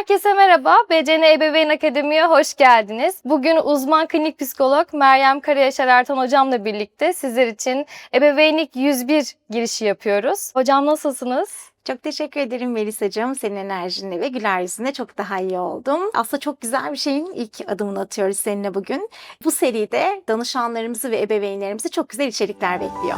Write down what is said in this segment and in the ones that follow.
Herkese merhaba. BCN Ebeveyn Akademi'ye hoş geldiniz. Bugün uzman klinik psikolog Meryem Karayaşar Ertan hocamla birlikte sizler için Ebeveynlik 101 girişi yapıyoruz. Hocam nasılsınız? Çok teşekkür ederim Melisa'cığım. Senin enerjinle ve güler yüzünle çok daha iyi oldum. Aslında çok güzel bir şeyin ilk adımını atıyoruz seninle bugün. Bu seride danışanlarımızı ve ebeveynlerimizi çok güzel içerikler bekliyor.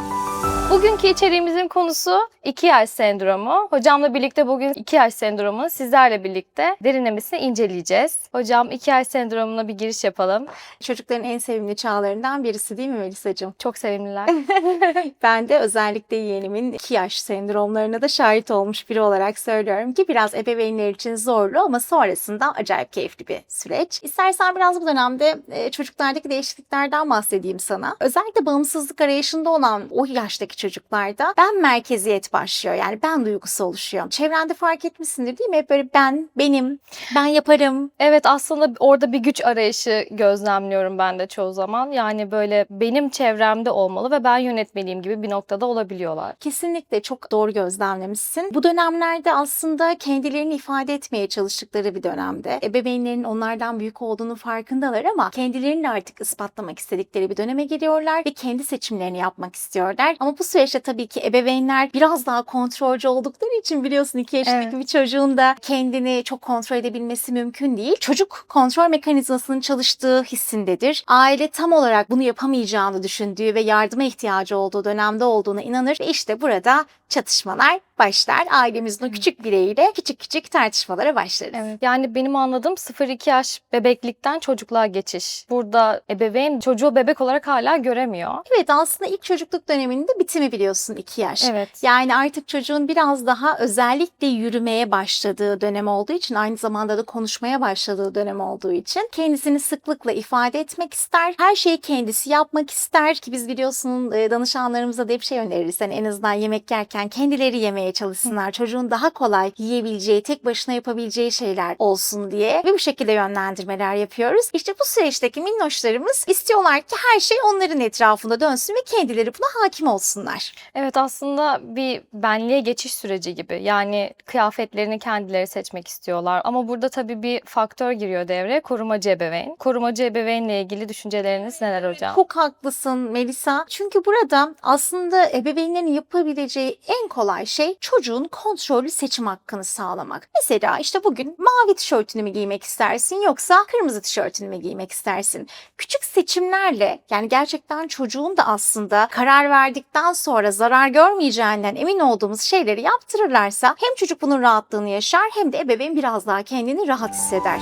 Bugünkü içeriğimizin konusu 2 yaş sendromu. Hocamla birlikte bugün 2 yaş sendromu sizlerle birlikte derinlemesine inceleyeceğiz. Hocam 2 yaş sendromuna bir giriş yapalım. Çocukların en sevimli çağlarından birisi değil mi Melisa'cığım? Çok sevimliler. ben de özellikle yeğenimin 2 yaş sendromlarına da şahit olmuş biri olarak söylüyorum ki biraz ebeveynler için zorlu ama sonrasında acayip keyifli bir süreç. İstersen biraz bu dönemde e, çocuklardaki değişikliklerden bahsedeyim sana. Özellikle bağımsızlık arayışında olan o yaştaki çocuklarda ben merkeziyet başlıyor. Yani ben duygusu oluşuyor. Çevrende fark etmişsindir değil mi? Hep böyle ben, benim, ben yaparım. Evet aslında orada bir güç arayışı gözlemliyorum ben de çoğu zaman. Yani böyle benim çevremde olmalı ve ben yönetmeliyim gibi bir noktada olabiliyorlar. Kesinlikle çok doğru gözlemlemişsin. Bu dönemlerde aslında kendilerini ifade etmeye çalıştıkları bir dönemde. Ebeveynlerin onlardan büyük olduğunu farkındalar ama kendilerini artık ispatlamak istedikleri bir döneme geliyorlar ve kendi seçimlerini yapmak istiyorlar. Ama bu süreçte tabii ki ebeveynler biraz daha kontrolcü oldukları için biliyorsun iki yaşındaki Evet. bir çocuğun da kendini çok kontrol edebilmesi mümkün değil. Çocuk kontrol mekanizmasının çalıştığı hissindedir. Aile tam olarak bunu yapamayacağını düşündüğü ve yardıma ihtiyacı olduğu dönemde olduğuna inanır ve işte burada çatışmalar başlar. Ailemizin o küçük bireyiyle küçük küçük tartışmalara başlarız. Evet. Yani benim anladığım 0-2 yaş bebeklikten çocukluğa geçiş. Burada ebeveyn çocuğu bebek olarak hala göremiyor. Evet aslında ilk çocukluk döneminde bitimi biliyorsun 2 yaş. Evet. Yani artık çocuğun biraz daha özellikle yürümeye başladığı dönem olduğu için aynı zamanda da konuşmaya başladığı dönem olduğu için kendisini sıklıkla ifade etmek ister. Her şeyi kendisi yapmak ister ki biz biliyorsun e, danışanlarımıza da hep şey öneririz. Hani en azından yemek yerken kendileri yemeye çalışsınlar. Çocuğun daha kolay yiyebileceği, tek başına yapabileceği şeyler olsun diye ve bu şekilde yönlendirmeler yapıyoruz. İşte bu süreçteki minnoşlarımız istiyorlar ki her şey onların etrafında dönsün ve kendileri buna hakim olsunlar. Evet aslında bir benliğe geçiş süreci gibi. Yani kıyafetlerini kendileri seçmek istiyorlar. Ama burada tabii bir faktör giriyor devreye. Korumacı ebeveyn. Korumacı ebeveynle ilgili düşünceleriniz neler hocam? Çok haklısın Melisa. Çünkü burada aslında ebeveynlerin yapabileceği en kolay şey çocuğun kontrollü seçim hakkını sağlamak. Mesela işte bugün mavi tişörtünü mü giymek istersin yoksa kırmızı tişörtünü mü giymek istersin? Küçük seçimlerle yani gerçekten çocuğun da aslında karar verdikten sonra zarar görmeyeceğinden emin olduğumuz şeyleri yaptırırlarsa hem çocuk bunun rahatlığını yaşar hem de ebeveyn biraz daha kendini rahat hisseder.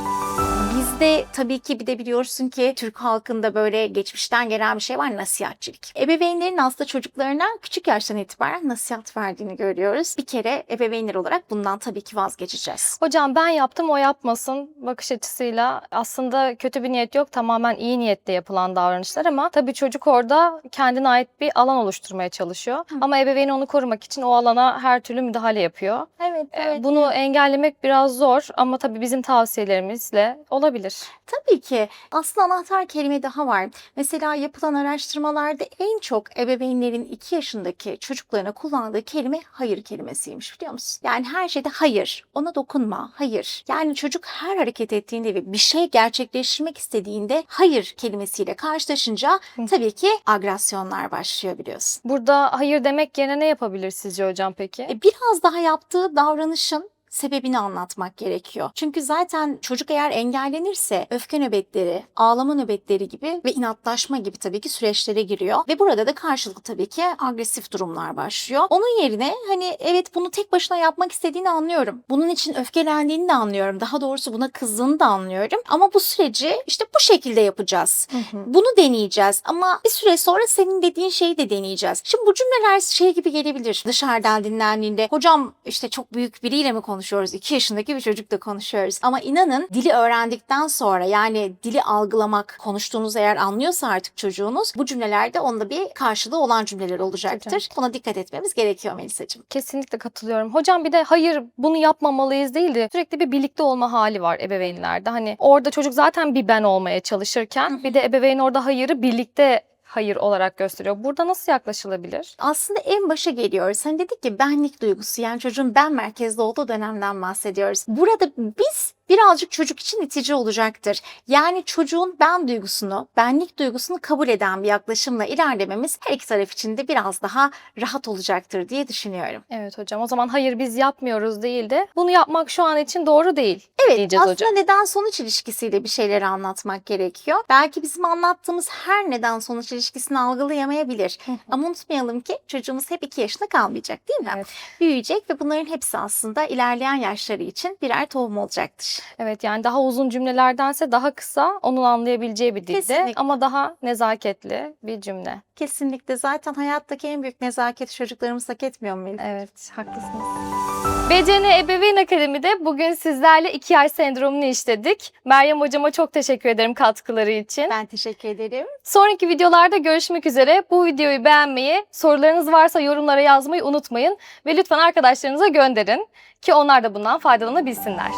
Bizde tabii ki bir de biliyorsun ki Türk halkında böyle geçmişten gelen bir şey var nasihatçilik. Ebeveynlerin aslında çocuklarına küçük yaştan itibaren nasihat verdiğini görüyoruz. Bir kere ebeveynler olarak bundan tabii ki vazgeçeceğiz. Hocam ben yaptım o yapmasın bakış açısıyla aslında kötü bir niyet yok tamamen iyi niyetle yapılan davranışlar ama tabii çocuk orada kendine ait bir alan oluşturmaya çalışıyor. Ama ebeveyn onu korumak için o alana her türlü müdahale yapıyor. Evet, Ee, Bunu engellemek biraz zor ama tabii bizim tavsiyelerimizle olabilir. Tabii ki. Aslında anahtar kelime daha var. Mesela yapılan araştırmalarda en çok ebeveynlerin 2 yaşındaki çocuklarına kullandığı kelime hayır kelimesiymiş biliyor musun? Yani her şeyde hayır, ona dokunma, hayır. Yani çocuk her hareket ettiğinde ve bir şey gerçekleştirmek istediğinde hayır kelimesiyle karşılaşınca tabii ki agresyonlar başlıyor biliyorsun. Burada hayır demek yerine ne yapabilir sizce hocam peki? E, biraz daha yaptığı davranışın sebebini anlatmak gerekiyor. Çünkü zaten çocuk eğer engellenirse öfke nöbetleri, ağlama nöbetleri gibi ve inatlaşma gibi tabii ki süreçlere giriyor. Ve burada da karşılıklı tabii ki agresif durumlar başlıyor. Onun yerine hani evet bunu tek başına yapmak istediğini anlıyorum. Bunun için öfkelendiğini de anlıyorum. Daha doğrusu buna kızdığını da anlıyorum. Ama bu süreci işte bu şekilde yapacağız. Bunu deneyeceğiz ama bir süre sonra senin dediğin şeyi de deneyeceğiz. Şimdi bu cümleler şey gibi gelebilir dışarıdan dinlendiğinde. Hocam işte çok büyük biriyle mi konuşuyoruz? 2 yaşındaki bir çocukla konuşuyoruz. Ama inanın dili öğrendikten sonra yani dili algılamak, konuştuğunuzu eğer anlıyorsa artık çocuğunuz bu cümlelerde onda bir karşılığı olan cümleler olacaktır. Buna dikkat etmemiz gerekiyor Melisa'cığım. Kesinlikle katılıyorum. Hocam bir de hayır bunu yapmamalıyız değil de sürekli bir birlikte olma hali var ebeveynlerde. Hani orada çocuk zaten bir ben olmaya çalışırken bir de ebeveyn orada hayırı birlikte hayır olarak gösteriyor. Burada nasıl yaklaşılabilir? aslında en başa geliyoruz. Hani dedik ki benlik duygusu yani çocuğun ben merkezli olduğu dönemden bahsediyoruz. Burada biz birazcık çocuk için itici olacaktır. Yani çocuğun ben duygusunu, benlik duygusunu kabul eden bir yaklaşımla ilerlememiz her iki taraf için de biraz daha rahat olacaktır diye düşünüyorum. Evet hocam o zaman hayır biz yapmıyoruz değil de bunu yapmak şu an için doğru değil Evet diyeceğiz aslında hocam. neden sonuç ilişkisiyle bir şeyleri anlatmak gerekiyor. Belki bizim anlattığımız her neden sonuç ilişkisini algılayamayabilir. Ama unutmayalım ki çocuğumuz hep iki yaşında kalmayacak değil mi? Evet. Büyüyecek ve bunların hepsi aslında ilerleyen yaşları için birer tohum olacaktır. Evet yani daha uzun cümlelerdense daha kısa onun anlayabileceği bir dilde Kesinlikle. ama daha nezaketli bir cümle. Kesinlikle zaten hayattaki en büyük nezaketi çocuklarımız hak etmiyor mu? Evet haklısınız. BCN Ebeveyn Akademi'de bugün sizlerle iki yaş sendromunu işledik. Meryem hocama çok teşekkür ederim katkıları için. Ben teşekkür ederim. Sonraki videolarda görüşmek üzere. Bu videoyu beğenmeyi, sorularınız varsa yorumlara yazmayı unutmayın. Ve lütfen arkadaşlarınıza gönderin ki onlar da bundan faydalanabilsinler.